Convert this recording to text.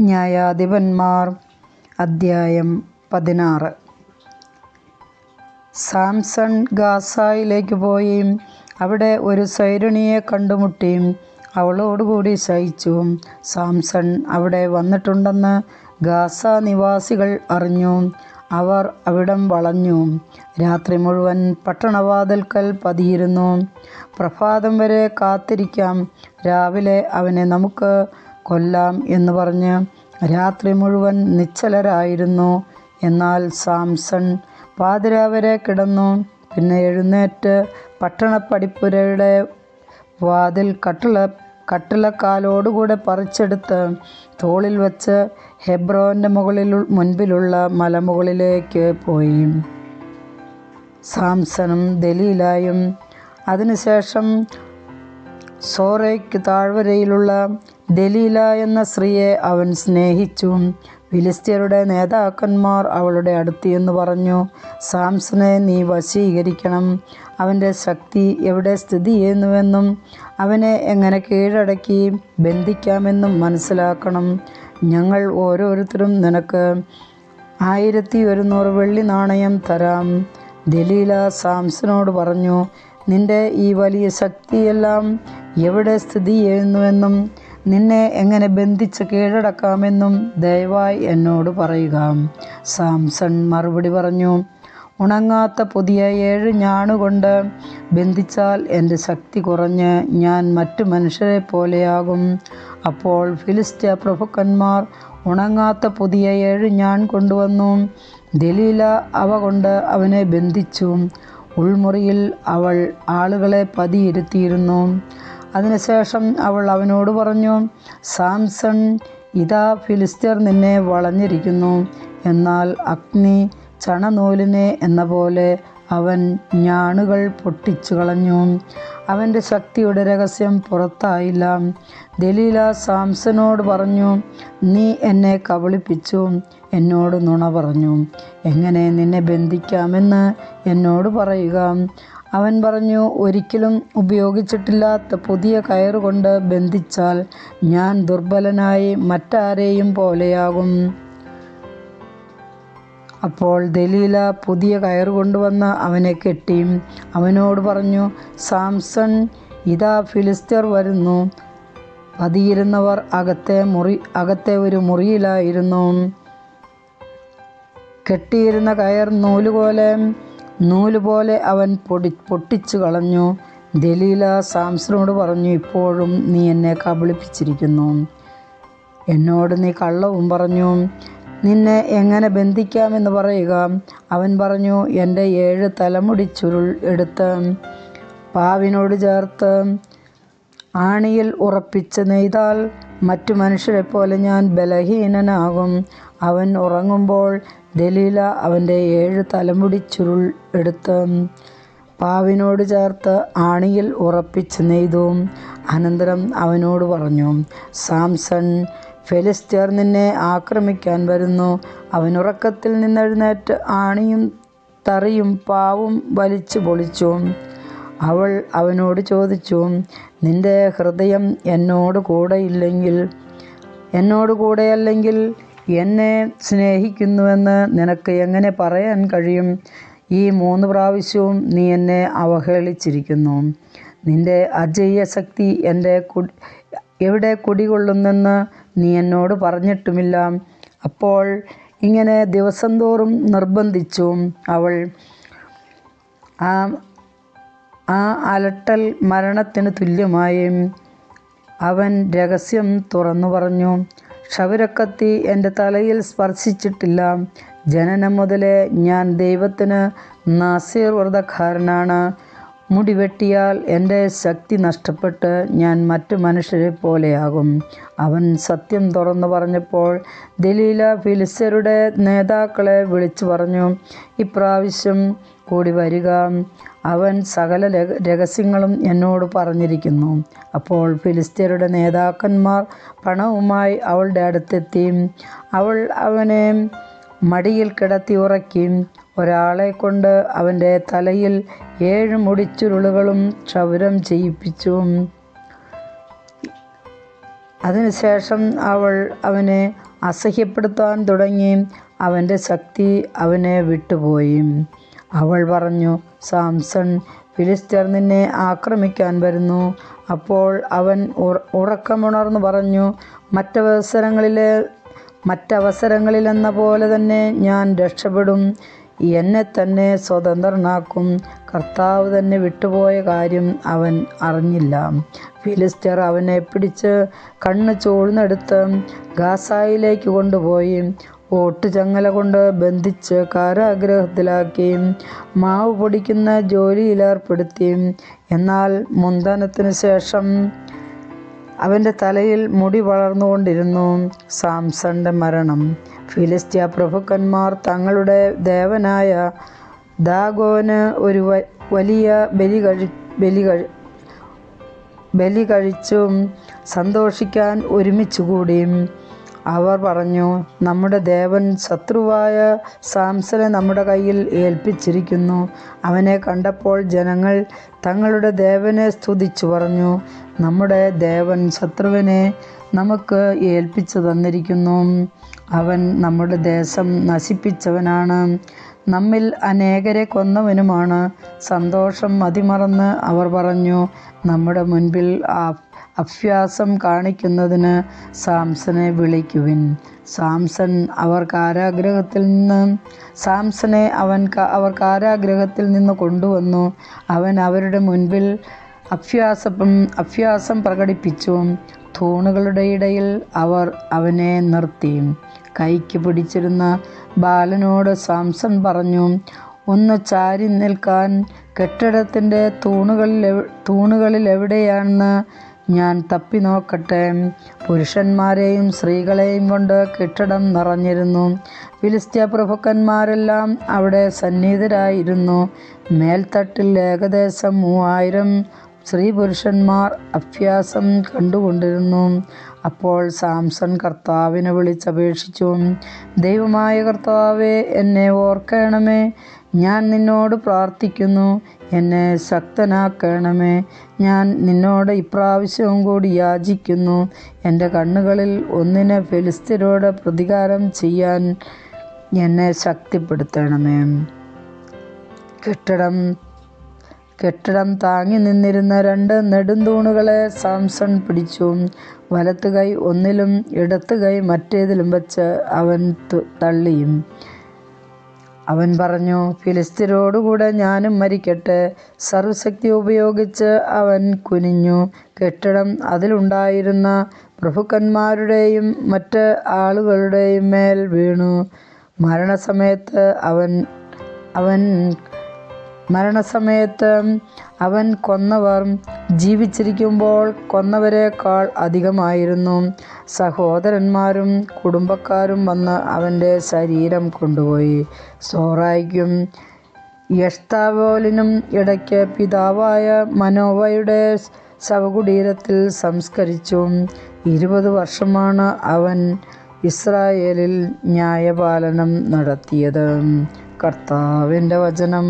ന്യായാധിപന്മാർ അദ്ധ്യായം പതിനാറ്. സാംസൺ ഗാസായിലേക്ക് പോയി. അവിടെ ഒരു സൈരണിയെ കണ്ടുമുട്ടി. അവളോടുകൂടി സഹിച്ചു സാംസൺ അവിടെ വന്നിട്ടുണ്ടെന്ന് ഗാസ നിവാസികൾ അറിഞ്ഞു. അവർ അവിടം വളഞ്ഞു. രാത്രി മുഴുവൻ പട്ടണവാതിൽക്കൽ പതിയിരുന്നു. പ്രഭാതം വരെ കാത്തിരിക്കാം. രാവിലെ അവനെ നമുക്ക് കൊല്ലാം എന്ന് പറഞ്ഞ് രാത്രി മുഴുവൻ നിശ്ചലരായിരുന്നു. എന്നാൽ സാംസൺ പാതിരാവരെ കിടന്നു. പിന്നെ എഴുന്നേറ്റ് പട്ടണപ്പടിപ്പുരയുടെ വാതിൽ കട്ടിള കട്ടിളക്കാലോടുകൂടെ പറിച്ചെടുത്ത് തോളിൽ വച്ച് ഹെബ്രോന്റെ മുകളിൽ മുൻപിലുള്ള മലമുകളിലേക്ക് പോയി. സാംസണും ദലീലായും അതിനുശേഷം സോറയ്ക്ക് താഴ്വരയിലുള്ള ദലീല എന്ന സ്ത്രീയെ അവൻ സ്നേഹിച്ചു. ഫിലിസ്ത്യരുടെ നേതാക്കന്മാർ അവളുടെ അടുത്ത് എന്ന് പറഞ്ഞു സാംസനെ നീ വശീകരിക്കണം. അവന്റെ ശക്തി എവിടെ സ്ഥിതി ചെയ്യുന്നുവെന്നും അവനെ എങ്ങനെ കീഴടക്കി ബന്ധിക്കാമെന്നും മനസ്സിലാക്കണം. ഞങ്ങൾ ഓരോരുത്തരും നിനക്ക് ആയിരത്തി ഒരുന്നൂറ് വെള്ളി നാണയം തരാം. ദലീല സാംസനോട് പറഞ്ഞു നിന്റെ ഈ വലിയ ശക്തിയെല്ലാം എവിടെ സ്ഥിതി ചെയ്യുന്നുവെന്നും നിന്നെ എങ്ങനെ ബന്ധിച്ച് കീഴടക്കാമെന്നും ദയവായി എന്നോട് പറയുക. സാംസൺ മറുപടി പറഞ്ഞു ഉണങ്ങാത്ത പുതിയ ഏഴ് ഞാണുകൊണ്ട് ബന്ധിച്ചാൽ എന്റെ ശക്തി കുറഞ്ഞ് ഞാൻ മറ്റു മനുഷ്യരെ പോലെയാകും. അപ്പോൾ ഫിലിസ്ത്യ പ്രഭുക്കന്മാർ ഉണങ്ങാത്ത പുതിയ ഏഴ് ഞാൻ കൊണ്ടുവന്നു. ദലീല അവ കൊണ്ട് അവനെ ബന്ധിച്ചു. ഉൾമുറിയിൽ അവൾ ആളുകളെ പതിയിരുത്തിയിരുന്നു. അതിനുശേഷം അവൾ അവനോട് പറഞ്ഞു സാംസൺ ഇതാ ഫിലിസ്ത്യർ നിന്നെ വളഞ്ഞിരിക്കുന്നു. എന്നാൽ അഗ്നി ചണനൂലിനെ എന്ന പോലെ അവൻ ഞാണുകൾ പൊട്ടിച്ചു കളഞ്ഞു. അവന്റെ ശക്തിയുടെ രഹസ്യം പുറത്തായില്ല. ദലീല സാംസനോട് പറഞ്ഞു നീ എന്നെ കബളിപ്പിച്ചു. എന്നോട് നുണ പറഞ്ഞു. എങ്ങനെ നിന്നെ ബന്ധിക്കാമെന്ന് എന്നോട് പറയുക. അവൻ പറഞ്ഞു ഒരിക്കലും ഉപയോഗിച്ചിട്ടില്ലാത്ത പുതിയ കയറുകൊണ്ട് ബന്ധിച്ചാൽ ഞാൻ ദുർബലനായി മറ്റാരെയും പോലെയാകും. അപ്പോൾ ദലീല പുതിയ കയറ് കൊണ്ടുവന്ന് അവനെ കെട്ടി. അവനോട് പറഞ്ഞു സാംസൺ ഇതാ ഫിലിസ്ത്യർ വരുന്നു. പതിയിരുന്നവർ അകത്തെ മുറി അകത്തെ ഒരു മുറിയിലായിരുന്നു. കെട്ടിയിരുന്ന കയർ നൂലുപോലെ നൂലുപോലെ അവൻ പൊടി പൊട്ടിച്ചു കളഞ്ഞു ദലീല സാംസനോട് പറഞ്ഞു ഇപ്പോഴും നീ എന്നെ കബളിപ്പിച്ചിരിക്കുന്നു. എന്നോട് നീ കള്ളവും പറഞ്ഞു. നിന്നെ എങ്ങനെ ബന്ധിക്കാമെന്ന് പറയുക. അവൻ പറഞ്ഞു എന്റെ ഏഴ് തലമുടി ചുരുൾ എടുത്ത് പാവിനോട് ചേർത്ത് ആണിയിൽ ഉറപ്പിച്ച് നെയ്താൽ മറ്റു മനുഷ്യരെ പോലെ ഞാൻ ബലഹീനനാകും. അവൻ ഉറങ്ങുമ്പോൾ ദലീല അവന്റെ ഏഴ് തലമുടി ചുരുൾ എടുത്ത് പാവിനോട് ചേർത്ത് ആണിയിൽ ഉറപ്പിച്ച് നെയ്തു. അനന്തരം അവനോട് പറഞ്ഞു സാംസൺ ഫെലിസ്ത്യർ നിന്നെ ആക്രമിക്കാൻ വരുന്നു. അവൻ ഉറക്കത്തിൽ നിന്നെഴുന്നേറ്റ് ആണിയും തറിയും പാവും വലിച്ചു പൊളിച്ചു. അവൾ അവനോട് ചോദിച്ചു നിന്റെ ഹൃദയം എന്നോട് കൂടെയില്ലെങ്കിൽ എന്നോട് കൂടെയല്ലെങ്കിൽ എന്നെ സ്നേഹിക്കുന്നുവെന്ന് നിനക്ക് എങ്ങനെ പറയാൻ കഴിയും? ഈ മൂന്ന് പ്രാവശ്യവും നീ എന്നെ അവഹേളിച്ചിരിക്കുന്നു. നിന്റെ അജയ്യ ശക്തി എന്റെ എവിടെ കുടികൊള്ളുന്നെന്ന് നീ എന്നോട് പറഞ്ഞിട്ടുമില്ല. അപ്പോൾ ഇങ്ങനെ ദിവസം തോറും നിർബന്ധിച്ചു. അവൾ ആ ആ അലട്ടൽ മരണത്തിന് തുല്യമായി. അവൻ രഹസ്യം തുറന്നു പറഞ്ഞു. ക്ഷൗരക്കത്തി എന്റെ തലയിൽ സ്പർശിച്ചിട്ടില്ല. ജനനം മുതലേ ഞാൻ ദൈവത്തിന് നാസീർ വ്രതക്കാരനാണ്. മുടി വെട്ടിയാൽ എന്റെ ശക്തി നഷ്ടപ്പെട്ട് ഞാൻ മറ്റു മനുഷ്യരെ പോലെയാകും. അവൻ സത്യം തുറന്നു പറഞ്ഞപ്പോൾ ദലീല ഫിലിസ്തരുടെ നേതാക്കളെ വിളിച്ചു പറഞ്ഞു ഇപ്രാവശ്യം കൂടി വരിക. അവൻ സകല രഹസ്യങ്ങളും എന്നോട് പറഞ്ഞിരിക്കുന്നു. അപ്പോൾ ഫിലിസ്തീനയുടെ നേതാക്കന്മാർ പണവുമായി അവളുടെ അടുത്തെത്തി. അവൾ അവനെ മടിയിൽ കിടത്തി ഉറക്കി ഒരാളെ കൊണ്ട് അവന്റെ തലയിൽ ഏഴ് മുടിച്ചുരുളുകളും ക്ഷൗരം ചെയ്യിപ്പിച്ചു. അതിനുശേഷം അവൾ അവനെ അസഹ്യപ്പെടുത്താൻ തുടങ്ങി. അവന്റെ ശക്തി അവനെ വിട്ടുപോയി. അവൾ പറഞ്ഞു സാംസൺ ഫിലിസ്തീർ നിന്നെ ആക്രമിക്കാൻ വരുന്നു. അപ്പോൾ അവൻ ഉറ- ഉറക്കമുണർന്നു പറഞ്ഞു മറ്റവസരങ്ങളിലെ മറ്റവസരങ്ങളിലെന്ന പോലെ തന്നെ ഞാൻ രക്ഷപ്പെടും. എന്നെ തന്നെ സ്വതന്ത്രനാക്കും. കർത്താവ് തന്നെ വിട്ടുപോയ കാര്യം അവൻ അറിഞ്ഞില്ല. ഫിലിസ്റ്റർ അവനെ പിടിച്ച് കണ്ണ് ചൂഴ്ന്നെടുത്ത് ഗാസായിലേക്ക് കൊണ്ടുപോയി. ഓട്ടുചങ്ങല കൊണ്ട് ബന്ധിച്ച് കാരാഗ്രഹത്തിലാക്കി. മാവ് പൊടിക്കുന്ന ജോലിയിലേർപ്പെടുത്തി എന്നാൽ മുന്തനത്തിന് ശേഷം അവന്റെ തലയിൽ മുടി വളർന്നുകൊണ്ടിരുന്നു. സാംസന്റെ മരണം. ഫിലിസ്തീയ പ്രഭുക്കന്മാർ തങ്ങളുടെ ദേവനായ ദാഗോന് ഒരു വലിയ ബലി കഴി ബലി കഴി ബലി കഴിച്ചും സന്തോഷിക്കാൻ ഒരുമിച്ചുകൂടി. അവർ പറഞ്ഞു നമ്മുടെ ദേവൻ ശത്രുവായ സാംസനെ നമ്മുടെ കയ്യിൽ ഏൽപ്പിച്ചിരിക്കുന്നു. അവനെ കണ്ടപ്പോൾ ജനങ്ങൾ തങ്ങളുടെ ദേവനെ സ്തുതിച്ചു പറഞ്ഞു. നമ്മുടെ ദേവൻ ശത്രുവിനെ നമുക്ക് ഏൽപ്പിച്ചു തന്നിരിക്കുന്നു. അവൻ നമ്മുടെ ദേശം നശിപ്പിച്ചവനാണ്. നമ്മിൽ അനേകരെ കൊന്നവനുമാണ്. സന്തോഷം മതിമറന്ന് അവർ പറഞ്ഞു നമ്മുടെ മുൻപിൽ അഭ്യാസം കാണിക്കുന്നതിന് സാംസനെ വിളിക്കുവിൻ. സാംസൺ അവർ കാരാഗ്രഹത്തിൽ നിന്ന് സാംസനെ അവൻ അവർ കാരാഗ്രഹത്തിൽ നിന്ന് കൊണ്ടുവന്നു. അവൻ അവരുടെ മുൻപിൽ അഭ്യാസം അഭ്യാസം പ്രകടിപ്പിച്ചും തൂണുകളുടെ ഇടയിൽ അവർ അവനെ നിർത്തി. കൈക്ക് പിടിച്ചിരുന്ന ബാലനോട് സാംസൺ പറഞ്ഞു ഒന്ന് ചാരി നിൽക്കാൻ കെട്ടിടത്തിന്റെ തൂണുകളിൽ തൂണുകളിൽ എവിടെയാണെന്ന് ഞാൻ തപ്പി നോക്കട്ടെ. പുരുഷന്മാരെയും സ്ത്രീകളെയും കൊണ്ട് കെട്ടിടം നിറഞ്ഞിരുന്നു. ഫിലിസ്ത്യ പ്രഭുക്കന്മാരെല്ലാം അവിടെ സന്നിഹിതരായിരുന്നു. മേൽത്തട്ടിൽ ഏകദേശം മൂവായിരം സ്ത്രീ പുരുഷന്മാർ അഭ്യാസം കണ്ടുകൊണ്ടിരുന്നു. അപ്പോൾ സാംസൺ കർത്താവിനെ വിളിച്ചപേക്ഷിച്ചു ദൈവമായ കർത്താവെ എന്നെ ഓർക്കണമേ. ഞാൻ നിന്നോട് പ്രാർത്ഥിക്കുന്നു എന്നെ ശക്തനാക്കണമേ. ഞാൻ നിന്നോട് ഇപ്രാവശ്യവും കൂടി യാചിക്കുന്നു എന്റെ കണ്ണുകളിൽ ഒന്നിനെ ഫെലിസ്തീനോട് പ്രതികാരം ചെയ്യാൻ എന്നെ ശക്തിപ്പെടുത്തണമേ. കെട്ടിടം കെട്ടിടം താങ്ങി നിന്നിരുന്ന രണ്ട് നെടുന്തൂണുകളെ സാംസൺ പിടിച്ചു. വലത്ത് കൈ ഒന്നിലും ഇടത്ത് കൈ മറ്റേതിലും വച്ച് അവൻ തള്ളിയും. അവൻ പറഞ്ഞു ഫിലിസ്തീനോടുകൂടെ ഞാനും മരിക്കട്ടെ. സർവശക്തി ഉപയോഗിച്ച് അവൻ കുനിഞ്ഞു. കെട്ടിടം അതിലുണ്ടായിരുന്ന പ്രഭുക്കന്മാരുടെയും മറ്റ് ആളുകളുടെയും മേൽ വീണു. മരണസമയത്ത് അവൻ അവൻ മരണസമയത്ത് അവൻ കൊന്നവർ ജീവിച്ചിരിക്കുമ്പോൾ കൊന്നവരെക്കാൾ അധികമായിരുന്നു. സഹോദരന്മാരും കുടുംബക്കാരും വന്ന് അവന്റെ ശരീരം കൊണ്ടുപോയി. സോറായിക്കും യഷ്താവോലിനും ഇടയ്ക്ക് പിതാവായ മനോവയുടെ ശവകുടീരത്തിൽ സംസ്കരിച്ചു. ഇരുപത് വർഷമാണ് അവൻ ഇസ്രായേലിൽ ന്യായപാലനം നടത്തിയത്. കർത്താവിന്റെ വചനം.